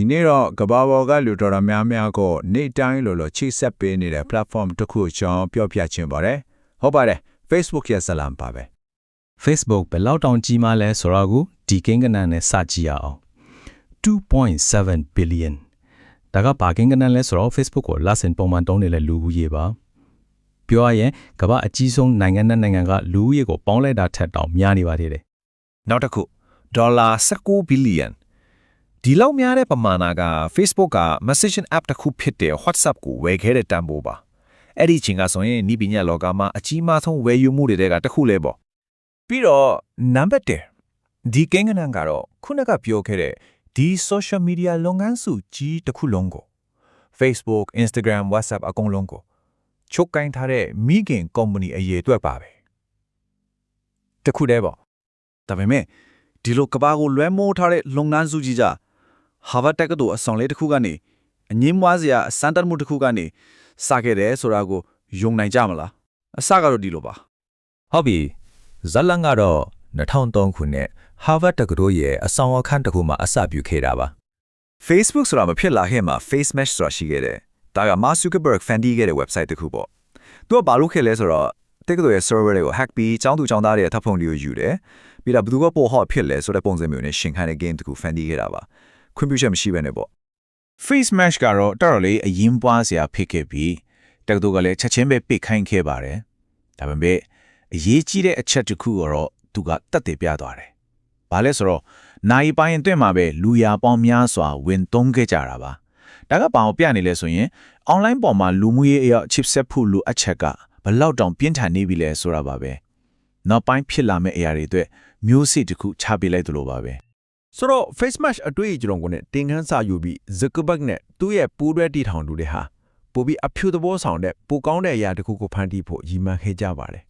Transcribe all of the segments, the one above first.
ဒီနေ့တော့ကဘာပေါ်ကလူတော်တော်များများကိုနေ့တိုင်းလိုလိုချိတ်ဆက်ပေးနေတဲ့ platform တစ်ခုအကြောင်းပြောပြချင်ပါတယ်ဟုတ်ပါတယ် Facebook ရဲ့ဇာတ်လမ်းပါပဲ Facebook ဘယ်လောက်တောင်ကြီးမှလဲဆိုတော့ကိုဒီကိန်းကနန်နဲ့စကြည့်ရအောင်2.7 billion ဒါကဘာကိန်းကနန်လဲဆိုတော့ Facebook ကိုလဆင်ပုံမှန်တုံးနေတဲ့လူဦးရေပါပြောရရင်ကမ္ဘာအကြီးဆုံးနိုင်ငံနဲ့နိုင်ငံကလူဦးရေကိုပေါင်းလိုက်တာထက်တောင်များနေပါသေးတယ်နောက်တစ်ခုဒေါ်လာ19ဘီလီယံ ဒီလောက်များတဲ့ပမာဏက Facebook က messaging app တစ်ခုဖြစ်တဲ့ WhatsApp ကိုဝယ်ခဲ့တဲ့တန်ဖိုးပါအဲ့ဒီချိန်ကဆိုရင်ဤပညာလောကမှာအကြီးမားဆုံးဝယ်ယူမှုတွေကတစ်ခုလဲပေါ့ပြီးတော့နံပါတ်1ဒီကိန်းဂဏန်းကတော့ခုနကပြောခဲ့တဲ့ဒီ social media လုပ်ငန်းစုကြီးတစ်ခုလုံးကို Facebook Instagram WhatsApp အကုန်လုံးကိုချုပ်ကိုင်းထားတဲ့မိခင် company အရေးအတွက်ပါပဲတစ်ခုတည်းပေါ့ဒါပေမဲ့ဒီလိုကဘာကိုလွဲမိုးထားတဲ့လုပ်ငန်းစုကြီးကြ ဟာဗတ်တက္ကသိုလ်အဆောင်လေးတစ်ခုကနေအငင်းမွားစရာစံတတ်မှုတစ်ခုကနေစခဲ့တယ်ဆိုတာကိုယုံနိုင်ကြမလားအစကတော့ဒီလိုပါဟုတ်ပြီဇလန်ကတော့2003ခုနှစ် Harvard တက္ကသိုလ်ရဲ့အဆောင်အခန်းတစ်ခုမှာအစပြုခဲ့တာပါ Facebook ဆိုတာမဖြစ်လာခင်မှာ Face Mesh ဆိုတာရှိခဲ့တယ်ဒါက Mark Zuckerberg ဖန်တီးခဲ့တဲ့ website တစ်ခုပေါ့သူကဘာလုပ်ခဲ့လဲဆိုတော့တက္ကသိုလ်ရဲ့ server တွေကို hack ပြီးចောင်းသူចောင်းသားတွေရဲ့ထပ်ဖုန်းတွေကိုယူတယ်ပြီးတော့ဘယ်သူကပို့ hot ဖြစ်လဲဆိုတဲ့ပုံစံမျိုးနဲ့ရှင်းခိုင်းတဲ့ game တစ်ခုဖန်တီးခဲ့တာပါ ခွင့်ပြုချက်မရှိဘဲနဲ့ပေါ့ Face Mesh ကတော့တော်တော်လေးအရင်ပွားစရာဖြစ်ခဲ့ပြီးတက္ကသိုလ်ကလည်းချက်ချင်းပဲပိတ်ခိုင်းခဲ့ပါတယ်။ဒါပေမဲ့အရေးကြီးတဲ့အချက်တစ်ခုကတော့သူကတတ်သိပြသွားတယ်။ဘာလဲဆိုတော့နိုင်ပိုင်းအတွင်းမှာပဲလူရပေါင်းများစွာဝင်သုံးခဲ့ကြတာပါ။ဒါကဘာကိုပြနေလဲဆိုရင် online ပေါ်မှာလူမှုရေးအရာ chipset ဖို့လိုအပ်ချက်ကဘယ်လောက်တောင်ပြင်းထန်နေပြီလဲဆိုတာပါပဲ။နောက်ပိုင်းဖြစ်လာမယ့်အရာတွေအတွက်မျိုးစစ်တစ်ခုချပေးလိုက်သလိုပါပဲ။ ဆိုတော့ Face Mesh အတွေ့အကြုံကိုနဲ့တင်ခန်းစာယူပြီး Zuckerberg နဲ့သူ့ရဲ့ပူးတွဲတီထောင်သူတွေဟာပိုပြီးအဖြူသဘောဆောင်တဲ့ပိုကောင်းတဲ့အရာတစ်ခုကိုဖန်တီးဖို့ရည်မှန်းခဲ့ကြပါတယ်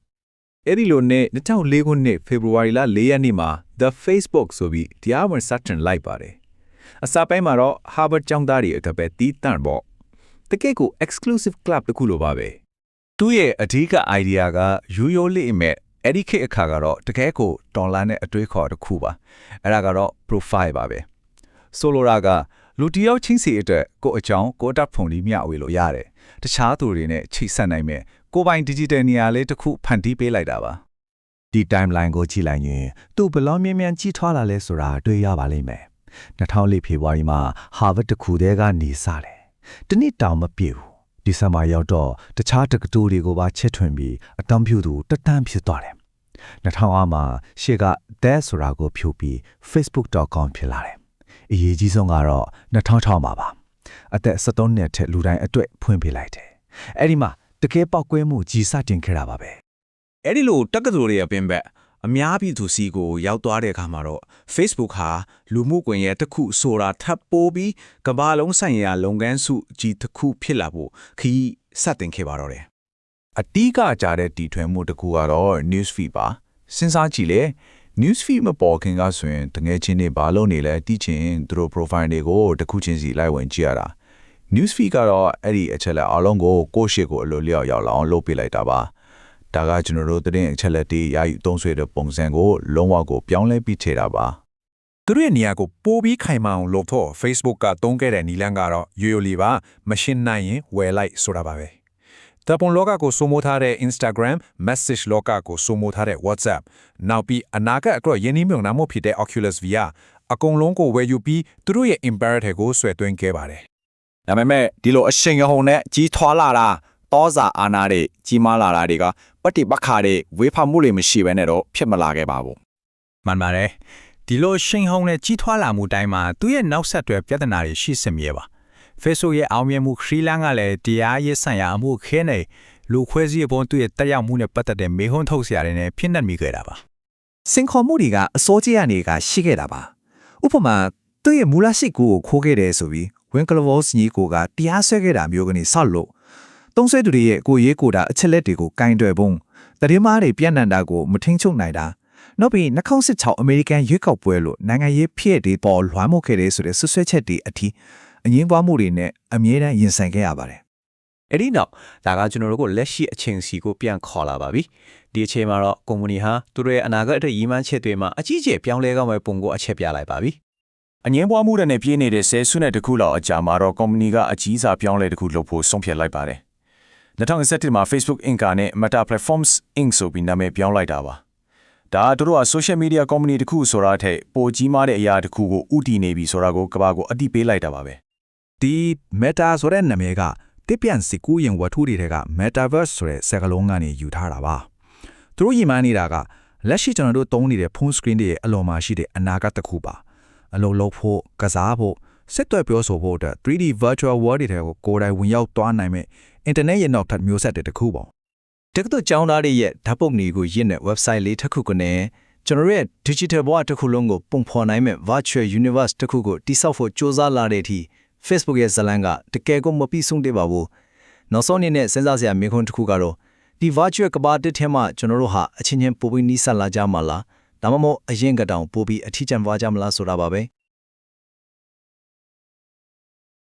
အဲ့ဒီလိုနဲ့2004ခုနှစ်ဖေဖော်ဝါရီလ4ရက်နေ့မှာ The Facebook ဆိုပြီးတရားဝင်စတင်လိုက်ပါတယ်အစပိုင်းမှာတော့ Harvard ကျောင်းသားတွေအတွက်ပဲတီးတန့်ပေါ့တကယ့်ကို exclusive club တစ်ခုလိုပါပဲသူ့ရဲ့အဓိက idea ကရိုးရိုးလေးအမဲ့ အဲ့ဒီခေတ်အခါကတော့တကယ်ကိုဒေါ်လာနဲ့အတွေးခေါ်တစ်ခုပါအဲ့ဒါကတော့ profile ပါပဲဆိုလိုတာကလူတစ်ယောက်ချင်းစီအတွက်ကိုယ့်အကြောင်းကိုယ့်တပ်ဖုန်လေးမျှဝေလို့ရတယ်တခြားသူတွေနဲ့ချိတ်ဆက်နိုင်မဲ့ကိုယ်ပိုင် digital နေရာလေးတစ်ခုဖန်တီးပေးလိုက်တာပါဒီ timeline ကိုကြည့်လိုက်ရင်သူ့ဘလောင်းမြင်းမြန်ကြီးထွားလာလဲဆိုတာတွေ့ရပါလိမ့်မယ်2004ဖေဖော်ဝါရီမှာ Harvard တခုတည်းကနေစတယ်တနစ်တောင်မပြည့်ဘူး ဒီဇင်ဘာရောက်တော့တခြားတက္ကသိုလ်တွေကိုပါချစ်ထွင်ပြီးအတန်းဖြူသူတက်တန်းဖြစ်သွားတယ်2000အားမှာရှေ့က that ဆိုတာကိုဖြုတ်ပြီး facebook.com ဖြစ်လာတယ်အရေးကြီးဆုံးကတော့2006မှာပါအသက်73နှစ်ထက်လူတိုင်းအတွက်ဖွင့်ပေးလိုက်တယ်အဲ့ဒီမှာတကယ်ပောက်ကွဲမှုကြီးစတင်ခဲ့တာပါပဲအဲ့ဒီလိုတက္ကသိုလ်တွေအပင်ဘက် အများပြည်သူစီကိုရောက်သွားတဲ့အခါမှာတော့ Facebook ဟာလူမှုကွန်ရက်တစ်ခုဆိုတာထပ်ပိုးပြီးကမ္ဘာလုံးဆိုင်ရာလုပ်ငန်းစုကြီးတစ်ခုဖြစ်လာဖို့ခီးစတင်ခဲ့ပါတော့တယ်အတီးကကြတဲ့တီထွင်မှုတစ်ခုကတော့ newsfeed ပါစဉ်းစားကြည့်လေ newsfeed မပေါ်ခင်ကဆိုရင်တငယ်ချင်းတွေဘာလုပ်နေလဲတီးချင်သူတို့ profile တွေကိုတစ်ခုချင်းစီလိုက်ဝင်ကြည့်ရတာ newsfeed ကတော့အဲ့ဒီအချက်လက်အလုံးကိုကိုယ့်ရှေ့ကိုအလိုလျောက်ရောက်လာအောင်လုပ်ပေးလိုက်တာပါ ဒါကကျွန်တော်တို့သတင်းအချက်လက်တွေရယူသုံးဆွဲတဲ့ပုံစံကိုလုံးဝကိုပြောင်းလဲပြီးထည့်တာပါသူတို့ရဲ့နေရာကိုပိုပြီးခိုင်မာအောင်လုပ်ဖို့ Facebook ကတုံးခဲ့တဲ့နီလန်းကတော့ရိုးရိုးလေးပါမရှင်းနိုင်ရင်ဝယ်လိုက်ဆိုတာပါပဲတပွန်လောကကိုစိုးမိုးထားတဲ့ Instagram message လောကကိုစိုးမိုးထားတဲ့ WhatsApp နောက်ပြီးအနာဂတ်အတွက်ယင်းနှိမ့်မြုံနာမှုဖြစ်တဲ့ Oculus VR အကုန်လုံးကိုဝယ်ယူပြီးသူတို့ရဲ့ imperative ကိုဆွဲသွင်းခဲ့ပါတယ်ဒါပေမဲ့ဒီလိုအရှင်ရဟုံနဲ့ကြီးထွားလာတာတောစာအာနာတွေကြီးမားလာတာတွေက ပဋိပက္ခတွေဝေဖန်မှုတွေမရှိဘဲနဲ့တော့ဖြစ်မလာခဲ့ပါဘူးမှန်ပါတယ်ဒီလိုရှိန်ဟုန်နဲ့ကြီးထွားလာမှုတိုင်းမှာသူ့ရဲ့နောက်ဆက်တွဲပြဿနာတွေရှိစမြဲပါ Facebook ရဲ့အောင်မြင်မှုခရီးလန်းကလည်းတရားရေးဆိုင်ရာအမှုခင်းနေလူခွဲစည်းအပေါ်သူ့ရဲ့တက်ရောက်မှုနဲ့ပတ်သက်တဲ့မေးခွန်းထုတ်စရာတွေနဲ့ဖြစ်နေမိခဲ့တာပါစင်ခေါ်မှုတွေကအစိုးရကနေကရှိခဲ့တာပါဥပမာသူ့ရဲ့မူလရှိကိုကိုခိုးခဲ့တယ်ဆိုပြီး Winklevoss ညီကိုကတရားစွဲခဲ့တာမျိုးကနေဆောက်လို့ သုံးဆွဲသူတွေရဲ့ကိုရေးကိုတာအချက်လက်တွေကိုကင်တွယ်ပုံတရင်မားတွေပြန့်နှံ့တာကိုမထိန်ချုပ်နိုင်တာနောက်ပြီး2016အမေရိကန်ရွေးကောက်ပွဲလို့နိုင်ငံရေးဖြစ်တွေပေါ်လွှမ်းမိုးခဲ့တဲ့ဆိုတဲ့ဆွဆွဲချက်တွေအထိအငင်းပွားမှုတွေနဲ့အမြဲတမ်းရင်ဆိုင်ခဲ့ရပါတယ်အဲ့ဒီနောက်ဒါကကျွန်တော်တို့ကိုလက်ရှိအချိန်စီကိုပြန်ခေါ်လာပါပြီဒီအချိန်မှာတော့ကုမ္ပဏီဟာသူတို့ရဲ့အနာဂတ်အတွက်ရည်မှန်းချက်တွေမှာအကြီးအကျယ်ပြောင်းလဲကောင်းမဲ့ပုံကိုအချက်ပြလိုက်ပါပြီအငင်းပွားမှုတွေနဲ့ပြည့်နေတဲ့ဆဲဆုနဲ့တခုလောက်အကြာမှာတော့ကုမ္ပဏီကအကြီးစားပြောင်းလဲတစ်ခုလုပ်ဖို့ဆုံးဖြတ်လိုက်ပါတယ် 2017မှာ Facebook Inc. နဲ့ Meta Platforms Inc. ဆိုပြီးနာမည်ပြောင်းလိုက်တာပါဒါကတို့က social media company တစ်ခုဆိုတာထက်ပိုကြီးမားတဲ့အရာတစ်ခုကိုဥတည်နေပြီဆိုတာကိုကမ္ဘာကိုအတိပေးလိုက်တာပါပဲဒီ Meta ဆိုတဲ့နာမည်ကတစ်ပြန်စီကူးရင်ဝတ္ထုတွေထဲက Metaverse ဆိုတဲ့စကားလုံးကနေယူထားတာပါသူတို့ရည်မှန်းနေတာကလက်ရှိကျွန်တော်တို့သုံးနေတဲ့ phone screen တွေရဲ့အလွန်မှာရှိတဲ့အနာဂတ်တစ်ခုပါအလုံးလုံးဖို့ကစားဖို့စစ်သွက်ပြောဆိုဖို့အတွက် 3D virtual world တွေထဲကိုကိုယ်တိုင်ဝင်ရောက်သွားနိုင်မဲ့ internet ရဲ့နောက်ထပ်မျိုးဆက်တွေတစ်ခုပေါ့တက္ကသိုလ်ကျောင်းသားတွေရဲ့ဓာတ်ပုံတွေကိုရင့်တဲ့ website လေးတစ်ခုကနေကျွန်တော်ရဲ့ digital ဘဝတစ်ခုလုံးကိုပုံဖော်နိုင်မဲ့ virtual universe တစ်ခုကိုတိစောက်ဖို့စ조사လာတဲ့အထိ Facebook ရဲ့ဇာတ်လမ်းကတကယ်ကိုမပြီးဆုံးသေးပါဘူးနောက်ဆုံးအနေနဲ့စဉ်းစားစရာမိခွန်းတစ်ခုကတော့ဒီ virtual ကဘာတစ်ထဲမှာကျွန်တော်တို့ဟာအချင်းချင်းပိုပြီးနီးစပ်လာကြမှာလားဒါမှမဟုတ်အရင်ကတောင်ပိုပြီးအထီးကျန်သွားကြမလားဆိုတာပါပဲ